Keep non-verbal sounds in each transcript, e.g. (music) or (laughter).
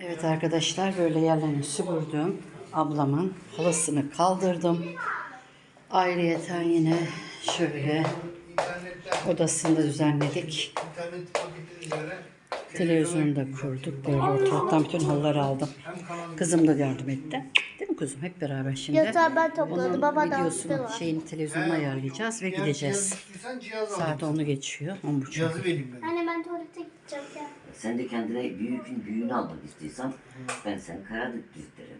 Evet arkadaşlar böyle yerlerini süpürdüm. Ablamın halısını kaldırdım. Ayrıyeten yine şöyle odasını da düzenledik. Televizyonu da kurduk. Böyle ortalıktan bütün halıları aldım. Kızım da yardım etti. Değil mi kuzum? Hep beraber şimdi. Yatağı ben topladım. Onun Baba da videosunu, aldı var. şeyini televizyonuna ayarlayacağız ve gideceğiz. Saat alayım. 10'u geçiyor. 10.30. Cihazı vereyim ben. Anne ben tuvalete gideceğim. Sen de kendine büyükün büyüğünü almak istiyorsan ben sen Karadut dizdirim.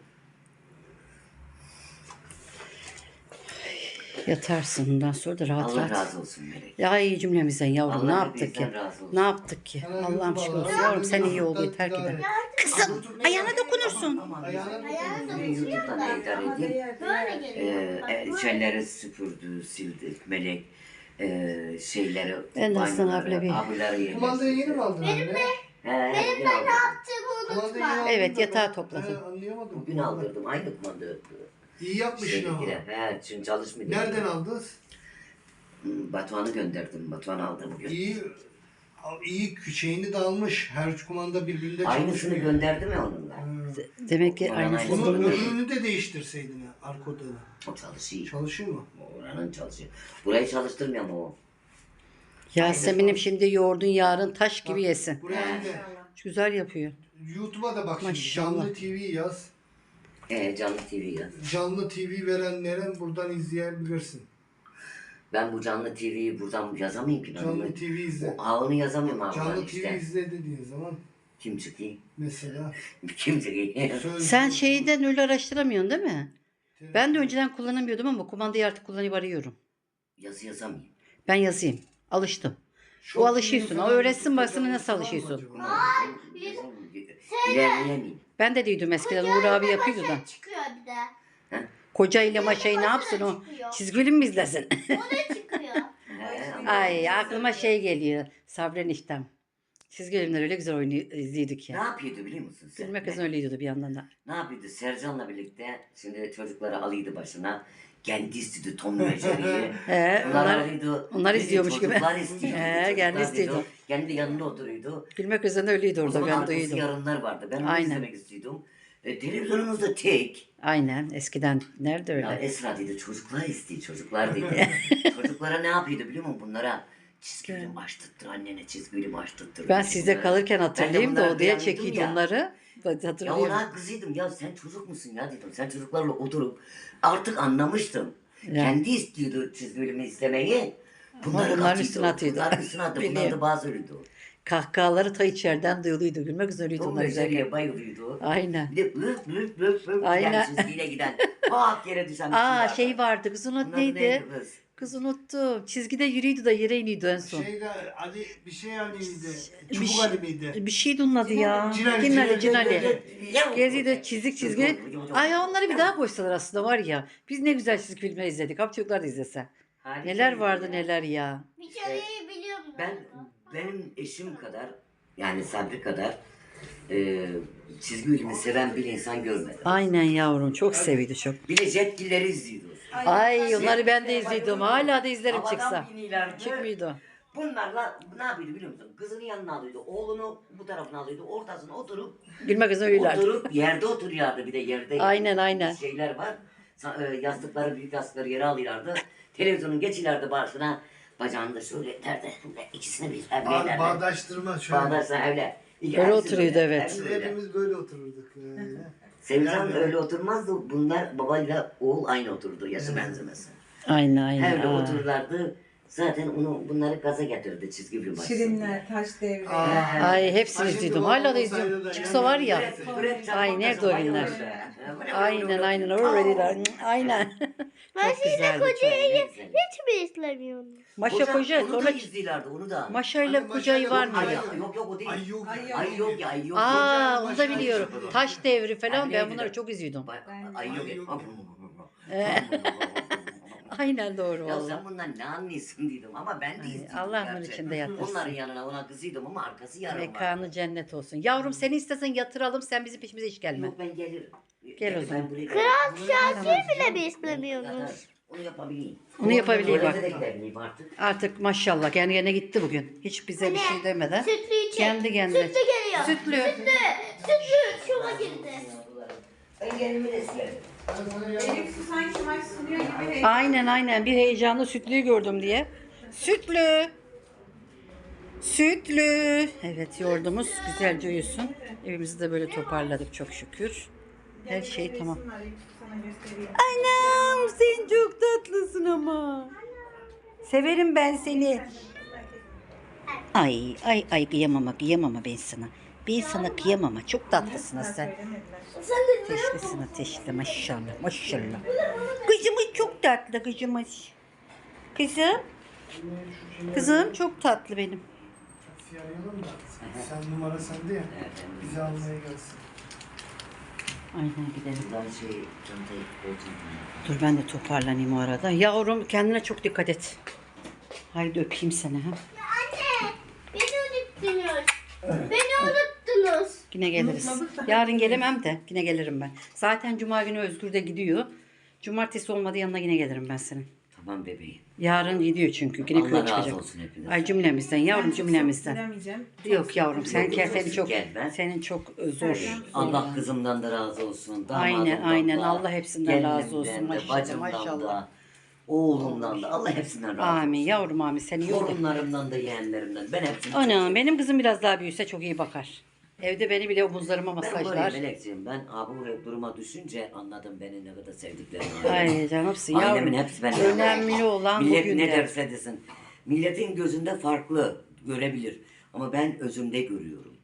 Yatarsın. Ondan sonra da rahat Allah rahat. razı olsun Melek. Ya iyi cümlemizden yavrum Allah ne yaptık ki? hepinizden razı olsun. Ne yaptık ki? Allah'ım şükür olsun. Yavrum sen iyi ol yeter ki de. Kızım ayağına dokunursun. YouTube'dan da idare edeyim. Ee, e, şeyleri süpürdü, sildi Melek. Ee, şeyleri, Ben de banyoları, abla bir- abileri yerleştirdi. Kumandayı yeni mi aldın anne? He, Benim Ben ne yaptığımı unutma. Evet, da yatağı ben- topladım. He, anlayamadım. Bugün aldırdım, aynı kumanda. İyi yapmışsın ama. Şeydekiler, he, çünkü çalışmıyor. Nereden aldın? Hmm, Batuhan'ı gönderdim, Batuhan aldı bugün. İyi iyi şeyini de almış. Her üç kumanda birbirinde Aynısını çalışıyor. gönderdim ya onunla. He. Demek ki Bana aynısı aynısı. Bunun öbürünü de değiştirseydin ha, arka odada. O çalışıyor. Çalışıyor mu? Oranın çalışıyor. Burayı çalıştırmıyor ama o. Yasemin'im şimdi yoğurdun yarın taş gibi yesin. Buraya Güzel yapıyor. YouTube'a da bak şimdi. Maşallah. Canlı TV yaz. Ee, canlı TV ya. Canlı TV verenlere buradan izleyebilirsin. Ben bu canlı TV'yi buradan yazamayayım ki. Ben Canlı onu- TV izle. O ağını yazamıyorum abi. Canlı ben TV işte. izle dediğin zaman Kim çıkıyor? mesela (laughs) Kim çıkıyor? söz Sen şeyden öyle araştıramıyorsun değil mi? Ben de önceden kullanamıyordum ama kumandayı artık kullanıp arıyorum. Yazı yazamıyorum. Ben yazayım. Alıştım. Çok o alışıyorsun. O öğretsin YouTube'da nasıl alışıyorsun. Ben de duydum eskiden Uğur abi yapıyordu da. Çıkıyor bir de. Koca ile maşayı ne yapsın o? Çizgi film mi izlesin? O da çıkıyor. (laughs) Ay aklıma şey geliyor. Sabren iştem. Çizgi filmler öyle güzel oynuyor, izliyorduk Ne ya. yapıyordu biliyor musun sen? Gülmek kızın öyle diyordu bir yandan da. Ne yapıyordu? Sercan'la birlikte şimdi çocukları alıydı başına. Kendi istedi Tom ve Jerry'yi. (laughs) He, Onlar alıydı. onlar Dedi, izliyormuş gibi. Çocuklar istiyordu. (laughs) He, çocuklar kendi diyordu. istiyordu. Kendi yanında oturuyordu. Gülmek kızın öyleydi O orada zaman ben arkası duydum. yarınlar vardı. Ben onu Aynen. izlemek istiyordum. E, televizyonumuz da tek. Aynen eskiden nerede Ya öyle? Esra dedi çocuklar istiyor çocuklar (laughs) dedi. Çocuklara ne yapıyordu biliyor musun bunlara? Çizgi film açtırttır annene çizgi film açtırttır. Ben dedi sizde bunlara. kalırken hatırlayayım da bunları o diye beğendim çekiydi ya. onları. Ya hatırlıyorum. ona kızıydım ya sen çocuk musun ya dedim. Sen çocuklarla oturup artık anlamıştım. Ya. Kendi istiyordu çizgi filmi izlemeyi. Bunları bunların atıyordu, üstüne atıyordu. Bunların üstüne (laughs) atıyordu. Bunlar Biliyorum. da bazı ölüydü. Kahkahaları ta içeriden duyuluydu. Gülmek üzere öyleydi Tom onlar. Jerry'e bayılıyordu. Aynen. Bir de öp öp öp öp Aynen. çizgiyle giden. (laughs) Pak yere düşen bir Aa şey vardı kız unut Bunun adı neydi? kız? Kız unuttum. Çizgide yürüyordu da yere iniyordu en son. Şeyde Ali bir şey Ali miydi? Bir Çubuk şey- Ali miydi? Bir şeydi onun adı ya. Cinali, Cinali, Cinali, Geziyordu çizik çizgi. Ay onları bir daha koysalar aslında var ya. Biz ne güzel çizgi filmler izledik. Abi çocuklar da izlese. Harika Neler bir vardı ya. neler ya. Bir kereyi biliyorum. Ben benim eşim kadar yani Sabri kadar e, çizgi filmi seven bir insan görmedim. Aynen yavrum çok seviydi çok. Bir de Jetgilleri izliyordu. Ay onları ben de izliyordum. Hala da izlerim çıksa. binilerdi. Çıkmıyordu. Bunlarla ne yapıyordu biliyor musun? Kızını yanına alıyordu, oğlunu bu tarafına alıyordu, ortasına oturup Gülmek üzere öylelerdi. oturup yerde oturuyordu bir de yerde. Aynen aynen. Şeyler var. Sa- e, Yastıkları, büyük yastıkları yere alıyorlardı. Televizyonun geçilerdi başına. Bacağını da şöyle derdi. İkisini bir Ba- bağdaştırma şöyle. Bağdaşsa evle. Öyle hepsi oturuyordu, evet. Biz böyle. hepimiz böyle otururduk. Öyle. Sevcan Yani- (laughs) öyle oturmazdı. Bunlar babayla oğul aynı oturdu. Yaşı benzemesin. Aynen aynen. Öyle Aa. otururlardı. Zaten onu bunları gaza getirdi çizgi film açısından. Şirinler, taş devri. Aa. Ay hepsini Ay, babam Hala da izliyorum. Çıksa yani- var ya. Ay nerede o günler? bayılırdı. Aynen aynen. (laughs) Öyleydiler. Aynen. Ben Çok güzeldi. çok. hiç mi izlemiyorum? Maşa koca Onu da sonra izliyorlardı onu da. Maşa ile Hani kocayı var Maşa'yla mıydı? Ay, yok yok o değil. Ay yok. Ay Ay yok ya ay yok. Aa onu da biliyorum. Taş devri falan Ay, ben bunları çok izliyordum. Ay, yok. Yok. Ee, Aynen doğru Ya valla. sen bundan ne anlıyorsun dedim ama ben de izledim. Allah nur gerçekten. içinde yatırsın. Onların yanına ona kızıydım ama arkası yarım var. Mekanı cennet olsun. Yavrum seni istesen yatıralım sen bizim peşimize hiç gelme. Yok ben gelirim. Gel o zaman. Kral şahsi bile mi Yatar. izlemiyorsunuz? Onu yapabileyim. Onu yapabileyim bak. Tuvalete de gidebileyim artık. Artık maşallah kendi kendine gitti bugün. Hiç bize bir şey demeden. Sütlü içecek. Kendi kendine. Sütlü geliyor. Sütlü. Sütlü. Sütlü. Şu girdi. Ben kendimi de silerim. Elif su sanki maç sunuyor gibi heyecan. Aynen aynen bir heyecanlı sütlüyü gördüm diye. Sütlü. Sütlü. Evet yoğurdumuz güzelce uyusun. Evimizi de böyle toparladık çok şükür. Her şey tamam. Anam sen çok tatlısın ama. Severim ben seni. Ay ay ay kıyamama kıyamama ben sana. Ben sana kıyamama çok tatlısın sen. Ateşlisin ateşli maşallah maşallah. Kızımız çok tatlı kızımız. Kızım. Kızım çok tatlı benim. Sen numara sende ya. Bizi almaya gelsin. Aynen gidelim. Ben şey çantayı koltuğumda. Dur ben de toparlanayım o arada. Yavrum kendine çok dikkat et. Haydi öpeyim seni ha. Anne beni unuttunuz. Beni unuttunuz. Yine geliriz. Yarın gelemem de yine gelirim ben. Zaten cuma günü Özgür de gidiyor. Cumartesi olmadı yanına yine gelirim ben senin. Tamam bebeğim. Yarın gidiyor çünkü. Yine Allah köye razı çıkacak. olsun hepinizden. Ay cümlemizden yavrum cümlemizden. Yok yavrum sen seni çok gel ben. senin çok e, zor. Allah kızımdan da razı olsun. Aynen, damadımdan aynen. da, Allah hepsinden razı olsun. de, Maşallah, bacımdan maşallah. da, oğlumdan da. Allah hepsinden razı olsun. Amin yavrum amin seni yorma. Torunlarımdan da yeğenlerimden. Ben hepsini Ana benim kızım biraz daha büyüse çok iyi bakar. Evde beni bile omuzlarıma Ben masajlar. böyle Melekciğim ben abi buraya duruma düşünce anladım beni ne kadar sevdiklerini. Ay canımsın Ailemin yavrum. hepsi benim. Önemli olan Millet bugün ne de. derse desin. Milletin gözünde farklı görebilir. Ama ben özümde görüyorum.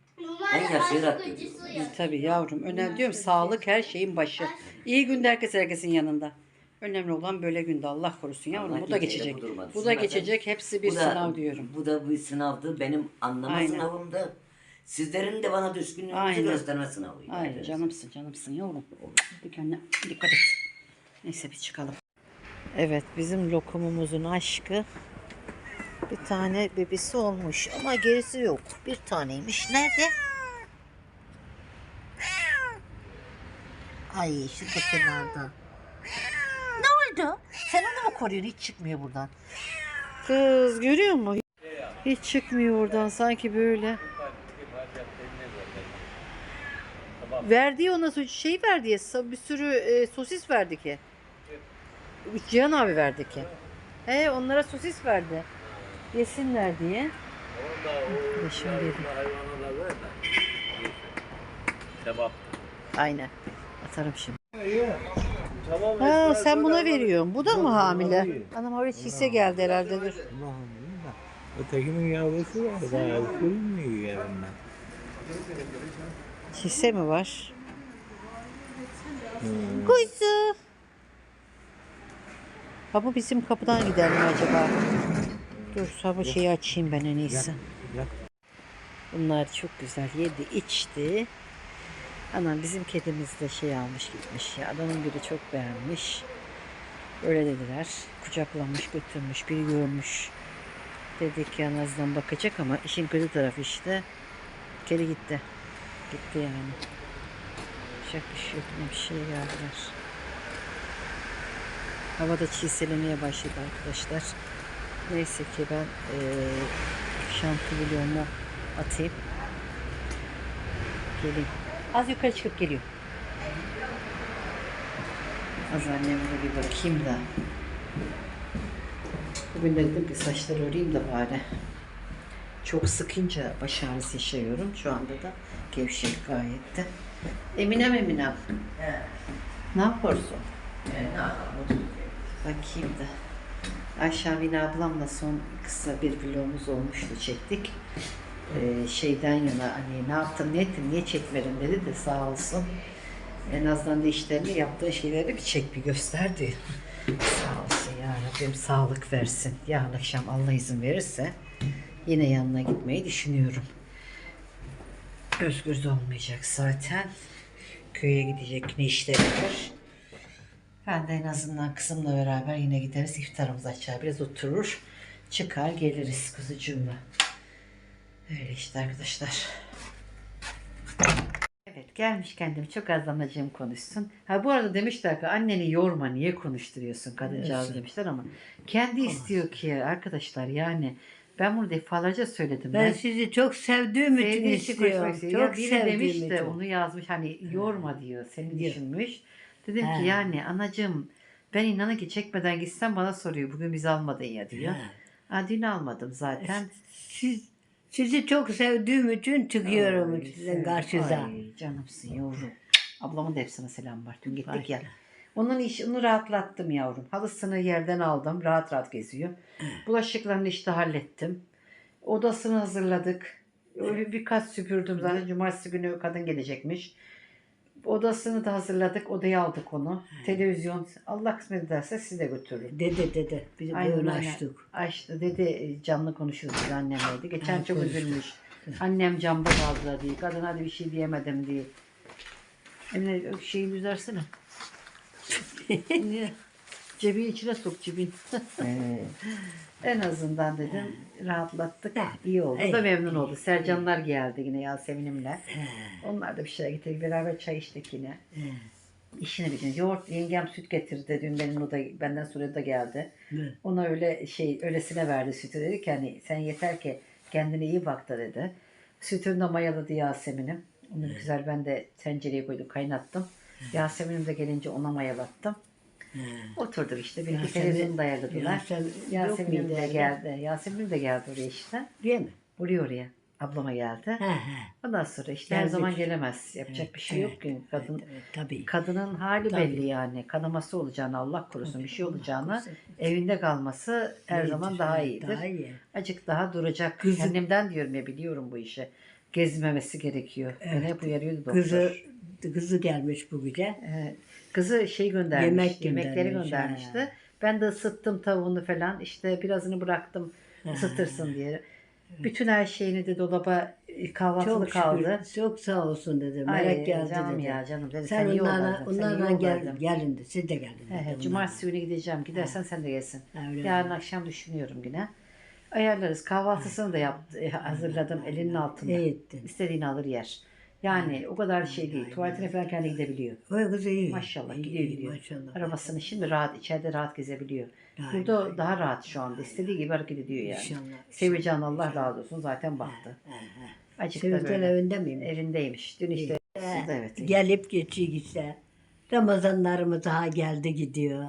Ben yaşayarak görüyorum. Tabii yavrum. Önemli diyorum sağlık her şeyin başı. İyi günde herkes herkesin yanında. Önemli olan böyle günde Allah korusun yavrum. Allah bu da geçecek. bu Bu da geçecek. Hepsi bir Bu da- sınav diyorum. Bu da bir sınavdı. Benim anlama Aynen. sınavımdı. Sizlerin de bana düşkünlüğünüzü Aynen. gösterme sınavıydı. Ay canımsın canımsın yavrum. Bir kendine dikkat et. Neyse bir çıkalım. Evet bizim lokumumuzun aşkı bir tane bebisi olmuş ama gerisi yok. Bir taneymiş. Nerede? Ay şu da kenarda. Ne oldu? Sen onu mu koruyorsun? Hiç çıkmıyor buradan. Kız görüyor musun? Hiç çıkmıyor oradan sanki böyle. Verdiği ona şey verdi ya bir sürü e, sosis verdi ki. Cihan abi verdi ki. He onlara sosis verdi. Yesinler diye. Yaşım dedi. Tamam. Aynen. Atarım şimdi. Ha, sen buna veriyorsun. Bu da mı hamile? Anam oraya hisse geldi herhalde dur. Ötekinin yavrusu var. Daha sürünmüyor yerinden. Hisse mi var? Kuysu. Ha bu bizim kapıdan gider mi acaba? Dur sabah şeyi açayım ben en iyisi. yak. Bunlar çok güzel yedi içti. Anam bizim kedimiz de şey almış gitmiş ya. Adamın biri çok beğenmiş. Öyle dediler. Kucaklamış götürmüş. Biri görmüş. Dedik ya Naz'dan bakacak ama işin kötü tarafı işte. Kedi gitti. Gitti yani. Şak bir şey yok. Ne bir şeye geldiler. Havada çiğselemeye başladı arkadaşlar. Neyse ki ben eee şampiyonumu atayım. Geleyim. Az yukarı çıkıp geliyor. Az anneme bir bakayım da. Bugün de dedim ki saçları öreyim de bari. Çok sıkınca baş ağrısı yaşıyorum. Şu anda da gevşek gayet de. Eminem Eminem. Ne yapıyorsun? Bakayım da. Ayşe Mine ablamla son kısa bir vlogumuz olmuştu çektik. Ee, şeyden yana hani ne yaptın ne ettin niye çekmedin dedi de sağ olsun. En azından da işlerini yaptığı şeyleri bir çek bir gösterdi. (laughs) sağ olsun ya Rabbim sağlık versin. Yarın akşam Allah izin verirse yine yanına gitmeyi düşünüyorum. Özgür de olmayacak zaten. Köye gidecek ne işleri var. Ben de en azından kızımla beraber yine gideriz. iftarımızı açar biraz oturur. Çıkar geliriz kuzucuğumla. Öyle işte arkadaşlar. Evet gelmiş kendim çok az anacığım konuşsun. Ha bu arada demişler ki anneni yorma niye konuşturuyorsun kadıncağız demişler ama kendi istiyor ki arkadaşlar yani Ben bunu defalarca söyledim. Ben sizi çok sevdiğim için Sevdiği için istiyorum. istiyor. Ya Çok biri sevdiğim demiş için. de onu yazmış hani yorma diyor. Seni Diyor. düşünmüş. Dedim He. ki yani anacığım ben inanın ki çekmeden gitsem bana soruyor. Bugün bizi almadın ya diyor. Ha, dün almadım zaten. Siz, sizi çok sevdiğim için çıkıyorum Ay, sizin karşınıza. Ay canımsın yavrum. Ablamın da hepsine selam var. Dün gittik Vay. ya. Onun iş, onu rahatlattım yavrum. Halısını yerden aldım. Rahat rahat geziyor. Bulaşıklarını işte hallettim. Odasını hazırladık. Öyle birkaç süpürdüm zaten. Cumartesi günü kadın gelecekmiş. Odasını da hazırladık. Odaya aldık onu. Televizyon. Allah kısmet ederse siz de götürürüm. Dede dede. Biz Aynen, böyle aynen. açtık. Açtı dedi e, canlı konuşuyoruz biz annemle. Geçen Ha, çok konuştuk. üzülmüş. Annem camda kaldı diye. Kadın hadi bir şey diyemedim diye. Emine şeyi düzersene. Niye? Cebin içine sok cebin. en azından dedim rahatlattık. İyi oldu. Da memnun oldu. Sercanlar geldi yine Yasemin'imle. Onlar da bir şeyler getirdik. Beraber çay içtik yine. İşine gücüne. Yoğurt yengem süt getirdi. Dün benim o da benden sonra da geldi. Ona öyle şey öylesine verdi sütü dedi ki hani sen yeter ki kendine iyi bak da dedi. Sütünü de mayaladı Yasemin'im. Onu güzel ben de tencereye koydum kaynattım. Yasemin'im de gelince ona mayalattım. Oturduk işte. Bir iki Yasemin- televizyonu da ayarladılar. Yasemin de geldi. Yasemin'im de geldi oraya işte. Değil mi? Buraya oraya. Ablama geldi. He he. Ondan sonra işte her Geldik. zaman gelemez. Yapacak bir şey yok ki. Kadın Evet, tabii. Kadının hali Tabii. belli yani. Kanaması olacağını Allah korusun bir şey olacağını evinde kalması her İyidir, zaman daha evet, iyidir. Daha iyi. Acık daha duracak. Kızı- Kendimden diyorum ya biliyorum bu işi. Gezmemesi gerekiyor. Beni Evet. hep uyarıyordu doktor. Kızı, kızı gelmiş bu gece. Ee, kızı şey göndermiş. Yemek yemekleri göndermiş, göndermişti. ha. Ben de ısıttım tavuğunu falan. İşte birazını bıraktım ısıtırsın diye. Bütün her şeyini de dolaba e, kahvaltılı Çok kaldı. şükür. Çok sağ olsun dedi. Ay Merak geldi canım dedi. ya canım dedi. Sen, Sen, onlarla. Sen onlarla gel, gelin de. Siz de gelin. He he, onlarla. Cumartesi günü gideceğim. Gidersen sen de gelsin. Ha, öyle Yarın mi? akşam düşünüyorum yine. Ayarlarız. Kahvaltısını da yaptı, e, hazırladım elinin altında. İyi ettin. İstediğini alır yer. Yani o kadar şey değil. Tuvaletine falan kendi gidebiliyor. Oy kız iyi. Maşallah İyi, gidiyor iyi, gidiyor. Maşallah. Arabasını şimdi rahat içeride rahat gezebiliyor. Ay, Burada daha rahat şu anda. İstediği gibi hareket ediyor yani. İnşallah. Seveceğin Allah razı olsun zaten baktı. Acık da böyle. evinde miyim? Evindeymiş. Dün işte siz de evet. Gelip geçiyor işte. Ramazanlarımız daha geldi gidiyor.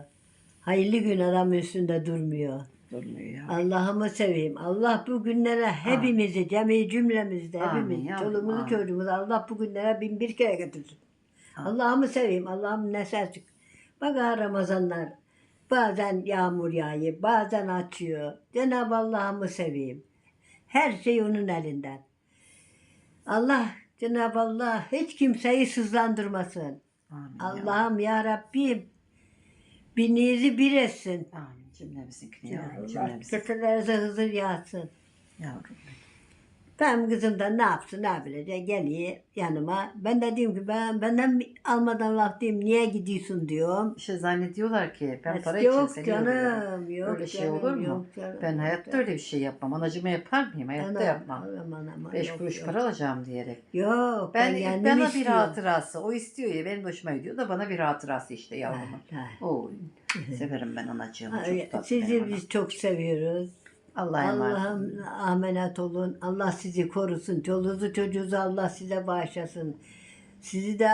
Hayırlı gün adam üstünde durmuyor. Durmuyor ya. Allah'ımı seveyim. Allah bu günlere hepimizi, cemi cümlemizde, Amin hepimiz, yavrum, çoluğumuzu amin. çocuğumuzu Allah bu günlere bin bir kere getirsin. Allah'ımı seveyim. Allah'ım nesercik. Bak ha Ramazanlar. Bazen yağmur yağıyor, bazen açıyor. Cenab-ı Allah'ımı seveyim. Her şey onun elinden. Allah, Cenab-ı Allah hiç kimseyi sızlandırmasın. Amin. Allah'ım ya Rabbim birinizi bir etsin. Amin. Cümlemizinkini yavrum. Cümlemizin. kötülerinize hızır yağsın. Yavrum. Benim kızım da ne yapsın ne bilecek geliyor yanıma. Ben de diyorum ki ben benden almadan laf diyeyim niye gidiyorsun diyorum. İşte zannediyorlar ki ben para yok için seni yoruyorum. canım yok Öyle şey canım, olur mu? yok canım, Ben yok hayatta canım. öyle bir şey yapmam. Anacıma yapar mıyım? Hayatta Aman, yapmam. aman, aman, Beş yok, kuruş yok. para alacağım diyerek. Yok ben, Ben, bana bir istiyorum. hatırası. O istiyor ya benim hoşuma gidiyor da bana bir hatırası işte yavrumun. Severim ben anacığımı. Çok Sizi anam. biz çok seviyoruz. Allah'a emanet. Allah'ım amenet olun. Allah sizi korusun. Çoluğunuzu çocuğunuzu Allah size bağışlasın. Sizi de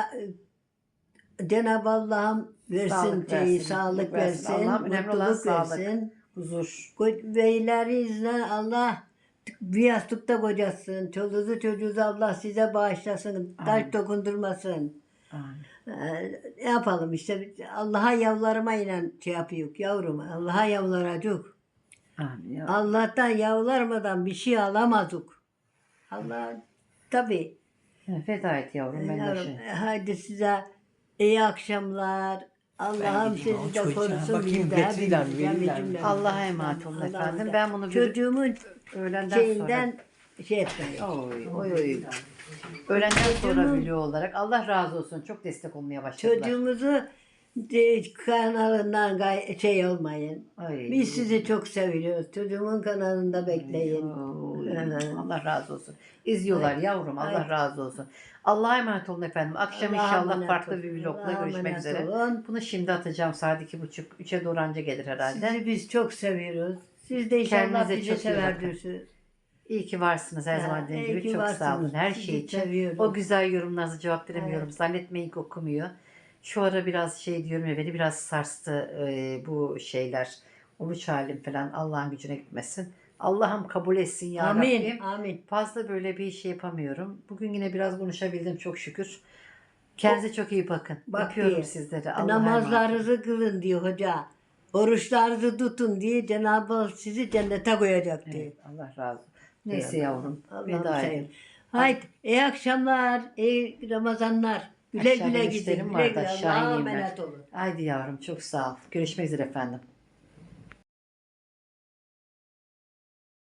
e, Cenab-ı Allah'ım versin, Sağlık versin, sağlık mutluluk versin. versin, Allah'ım önemli olan mutluluk sağlık. versin. Huzur. Ko- Beylerinizle Allah bir yastıkta kocasın. Çoluğunuzu çocuğunuzu Allah size bağışlasın. Taş dokundurmasın. Amin. Ee, ne yapalım işte Allah'a yavlarıma inen şey yapıyor yavrum. Allah'a yavlaracak. Amin. ya. Allah'tan yavlarmadan bir şey alamazdık. Allah tabii. Feda et yavrum ben de Yavrum, şey. hadi size iyi akşamlar. Allah'ım gideyim o sizi de çocuğa korusun. bakayım, mi? cümlemiz. Allah'a emanet olun Allah'ım efendim. da- Ben bunu bir Çocuğumun öğlenden şeyinden şey etmeyin. Oy oy oy. Öğlenden sonra Çocuğumun- vlog olarak Allah razı olsun. Çok destek olmaya başladılar. Çocuğumuzu kanalından gay- şey olmayın. Ay. Biz sizi çok seviyoruz. Çocuğumun kanalında bekleyin. Evet. Allah razı olsun. İzliyorlar yavrum. Allah Ay. razı olsun. Allah'a emanet olun efendim. Akşam Allah'a inşallah emanet farklı olun. bir vlogla Allah'a görüşmek emanet üzere. olun. Bunu şimdi atacağım saat iki buçuk, üçe doğru anca gelir herhalde. Sizi biz çok seviyoruz. Siz de inşallah Kendinize bizi çok iyi bakın. İyi ki varsınız her Ya, zaman dediğim iyi gibi. ki Çok sağ olun her Sizi şey için. seviyorum. O güzel yorumlarınıza cevap veremiyorum. Zannetmeyin ki okumuyor. Şu ara biraz şey diyorum ya beni biraz sarstı e, bu şeyler. Uluç halim falan Allah'ın gücüne gitmesin. Allah'ım kabul etsin ya Amin. Rabbim. Amin. Fazla böyle bir şey yapamıyorum. Bugün yine biraz konuşabildim çok şükür. Kendinize çok iyi bakın. Bak Öpüyorum diyor, sizleri. Allah'a emanet olun. Namazlarınızı kılın diyor hoca. Oruçlarınızı tutun diye Cenab-ı Hak sizi cennete koyacak diyor. Evet, Allah razı olsun. Neyse yavrum. Allah'ım Veda edin. Haydi iyi akşamlar, iyi Ramazanlar. Güle Aşağıda güle gidin. vardı, Güle güle. aşağı Allah'a ineyim ben. emanet olun. Haydi yavrum çok sağ ol. Görüşmek üzere efendim.